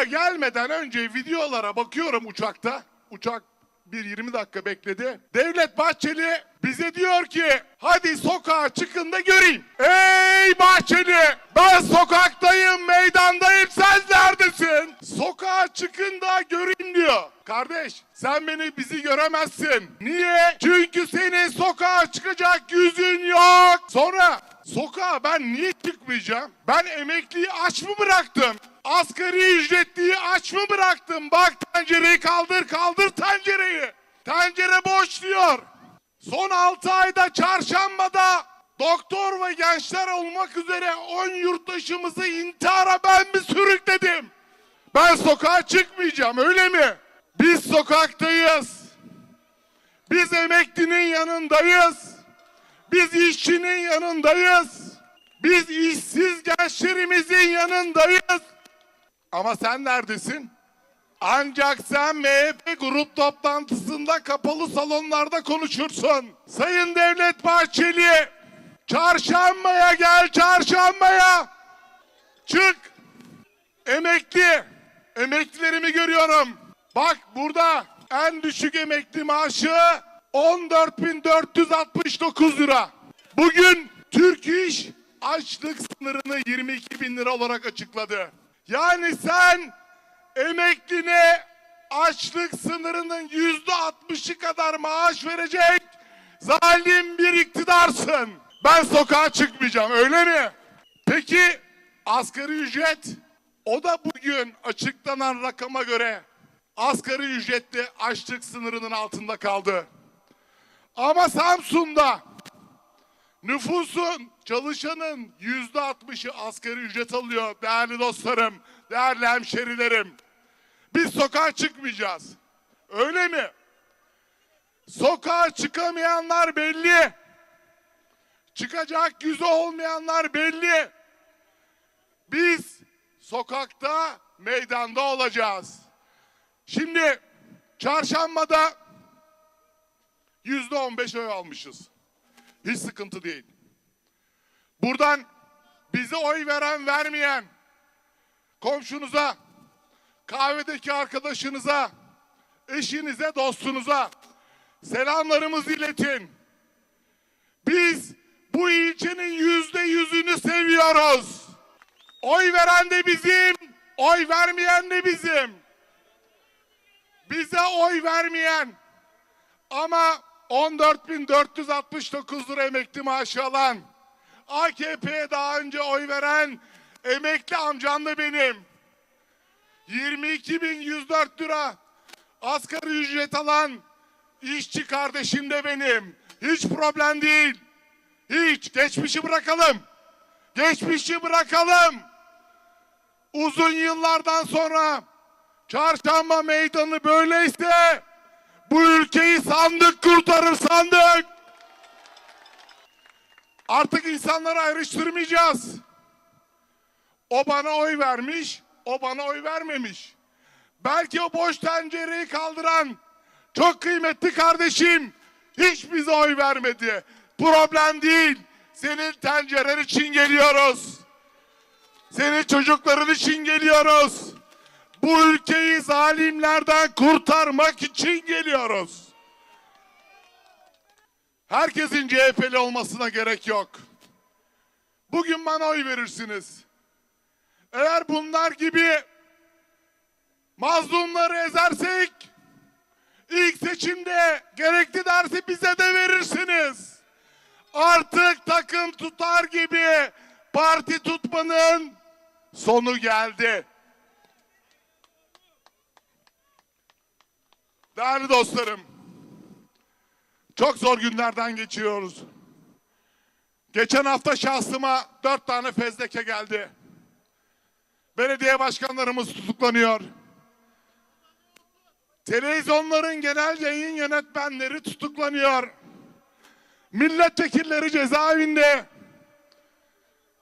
Buraya gelmeden önce videolara bakıyorum uçakta. Uçak bir 20 dakika bekledi. Devlet Bahçeli bize diyor ki hadi sokağa çıkın da göreyim. Ey Bahçeli ben sokaktayım meydandayım sen neredesin? Sokağa çıkın da göreyim diyor. Kardeş sen beni bizi göremezsin. Niye? Çünkü senin sokağa çıkacak yüzün yok. Sonra sokağa ben niye çıkmayacağım? Ben emekliyi aç mı bıraktım? Asgari ücretliyi aç mı bıraktım? Bak tencereyi kaldır kaldır tencereyi. Tencere boş diyor. Son 6 ayda çarşambada doktor ve gençler olmak üzere 10 yurttaşımızı intihara ben mi sürükledim? Ben sokağa çıkmayacağım öyle mi? Biz sokaktayız. Biz emeklinin yanındayız. Biz işçinin yanındayız. Biz işsiz gençlerimizin yanındayız. Ama sen neredesin? Ancak sen MHP grup toplantısında kapalı salonlarda konuşursun. Sayın Devlet Bahçeli, çarşambaya gel çarşambaya. Çık. Emekli. Emeklilerimi görüyorum. Bak burada en düşük emekli maaşı 14.469 lira. Bugün Türk İş açlık sınırını 22 bin lira olarak açıkladı. Yani sen emekline açlık sınırının yüzde altmışı kadar maaş verecek zalim bir iktidarsın. Ben sokağa çıkmayacağım öyle mi? Peki asgari ücret o da bugün açıklanan rakama göre asgari ücretli açlık sınırının altında kaldı. Ama Samsun'da nüfusun, çalışanın yüzde altmışı asgari ücret alıyor değerli dostlarım, değerli hemşerilerim. Biz sokağa çıkmayacağız. Öyle mi? Sokağa çıkamayanlar belli. Çıkacak yüzü olmayanlar belli. Biz sokakta, meydanda olacağız. Şimdi çarşambada yüzde on beş oy almışız. Hiç sıkıntı değil. Buradan bize oy veren vermeyen komşunuza, kahvedeki arkadaşınıza, eşinize, dostunuza selamlarımızı iletin. Biz bu ilçenin yüzde yüzünü seviyoruz. Oy veren de bizim, oy vermeyen de bizim. Bize oy vermeyen ama 14.469 lira emekli maaşı alan, AKP'ye daha önce oy veren emekli amcam da benim. 22.104 lira asgari ücret alan işçi kardeşim de benim. Hiç problem değil. Hiç. Geçmişi bırakalım. Geçmişi bırakalım. Uzun yıllardan sonra çarşamba meydanı böyleyse sandık kurtarır sandık. Artık insanları ayrıştırmayacağız. O bana oy vermiş, o bana oy vermemiş. Belki o boş tencereyi kaldıran çok kıymetli kardeşim hiç bize oy vermedi. Problem değil. Senin tenceren için geliyoruz. Senin çocukların için geliyoruz. Bu ülkeyi zalimlerden kurtarmak için geliyoruz. Herkesin CHP'li olmasına gerek yok. Bugün bana oy verirsiniz. Eğer bunlar gibi mazlumları ezersek ilk seçimde gerekli dersi bize de verirsiniz. Artık takım tutar gibi parti tutmanın sonu geldi. Değerli dostlarım, çok zor günlerden geçiyoruz. Geçen hafta şahsıma dört tane fezleke geldi. Belediye başkanlarımız tutuklanıyor. Televizyonların genel yayın yönetmenleri tutuklanıyor. Milletvekilleri cezaevinde.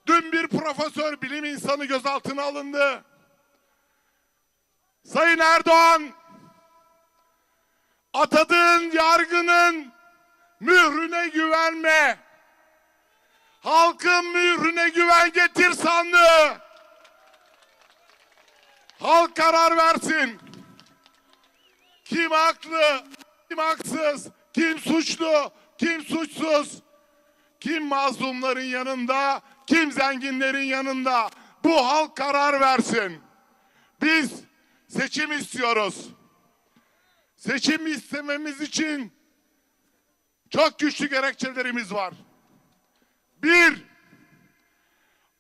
Dün bir profesör bilim insanı gözaltına alındı. Sayın Erdoğan atadığın yargının mührüne güvenme. Halkın mührüne güven getir sandığı. Halk karar versin. Kim haklı, kim haksız, kim suçlu, kim suçsuz, kim mazlumların yanında, kim zenginlerin yanında. Bu halk karar versin. Biz seçim istiyoruz. Seçim istememiz için çok güçlü gerekçelerimiz var. Bir,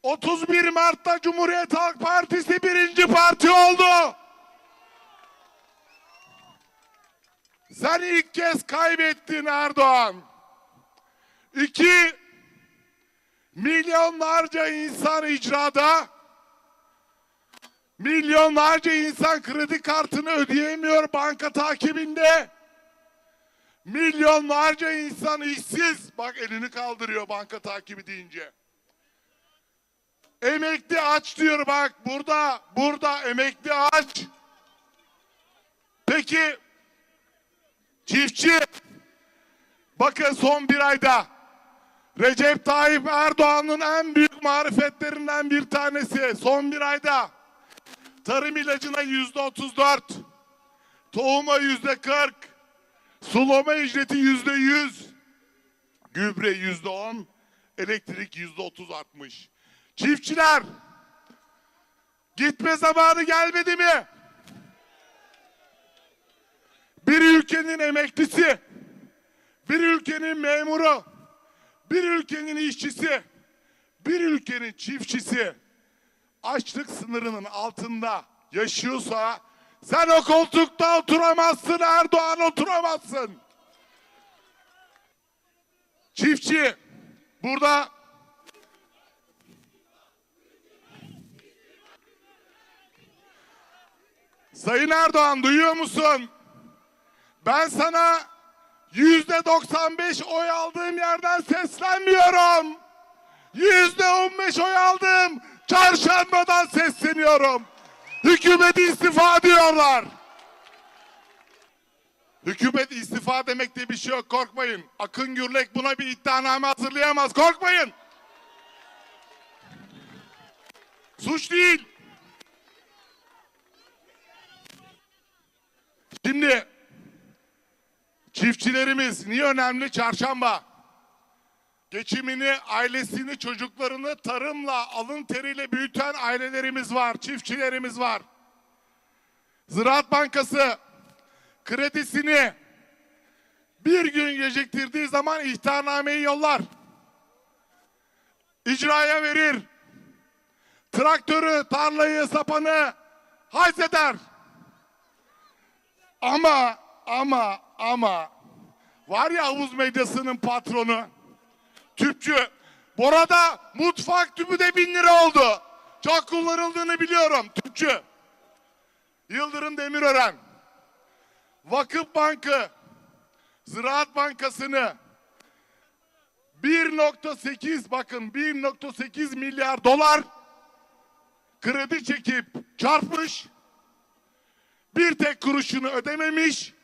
31 Mart'ta Cumhuriyet Halk Partisi birinci parti oldu. Sen ilk kez kaybettin Erdoğan. İki, milyonlarca insan icrada, milyonlarca insan kredi kartını ödeyemiyor banka takibinde. Milyonlarca insan işsiz. Bak elini kaldırıyor banka takibi deyince. Emekli aç diyor bak burada burada emekli aç. Peki çiftçi bakın son bir ayda Recep Tayyip Erdoğan'ın en büyük marifetlerinden bir tanesi son bir ayda tarım ilacına yüzde otuz dört tohuma yüzde kırk sulama ücreti yüzde yüz gübre yüzde on elektrik yüzde otuz artmış. Çiftçiler gitme zamanı gelmedi mi? Bir ülkenin emeklisi, bir ülkenin memuru, bir ülkenin işçisi, bir ülkenin çiftçisi açlık sınırının altında yaşıyorsa sen o koltukta oturamazsın Erdoğan oturamazsın. Çiftçi burada Sayın Erdoğan duyuyor musun? Ben sana yüzde 95 oy aldığım yerden seslenmiyorum. Yüzde 15 oy aldım. Çarşambadan sesleniyorum. Hükümet istifa diyorlar. Hükümet istifa demek diye bir şey yok korkmayın. Akın Gürlek buna bir iddianame hazırlayamaz korkmayın. Suç değil. Şimdi çiftçilerimiz niye önemli? Çarşamba. Geçimini, ailesini, çocuklarını tarımla, alın teriyle büyüten ailelerimiz var, çiftçilerimiz var. Ziraat Bankası kredisini bir gün geciktirdiği zaman ihtarnameyi yollar. İcraya verir. Traktörü, tarlayı, sapanı haczeder. Ama ama ama var ya havuz medyasının patronu tüpçü. Burada mutfak tüpü de bin lira oldu. Çok kullanıldığını biliyorum tüpçü. Yıldırım Demirören. Vakıf Bankı. Ziraat Bankası'nı 1.8 bakın 1.8 milyar dolar kredi çekip çarpmış bir tek kuruşunu ödememiş.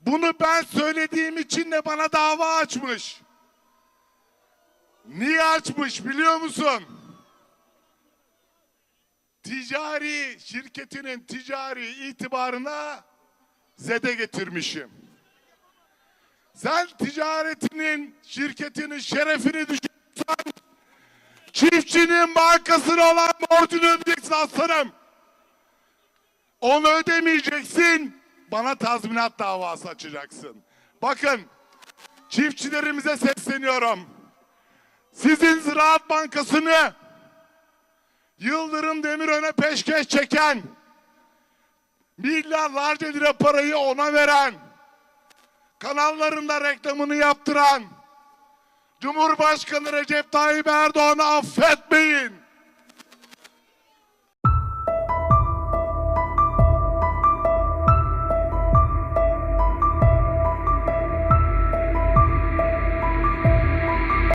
Bunu ben söylediğim için de bana dava açmış. Niye açmış biliyor musun? Ticari şirketinin ticari itibarına zede getirmişim. Sen ticaretinin, şirketinin şerefini düşünürsen çiftçinin bankasına olan borcunu ödeyeceksin aslanım. Onu ödemeyeceksin. Bana tazminat davası açacaksın. Bakın çiftçilerimize sesleniyorum. Sizin Ziraat Bankası'nı Yıldırım Demirören'e peşkeş çeken milyarlarca lira parayı ona veren kanallarında reklamını yaptıran Cumhurbaşkanı Recep Tayyip Erdoğan'ı affetmeyin.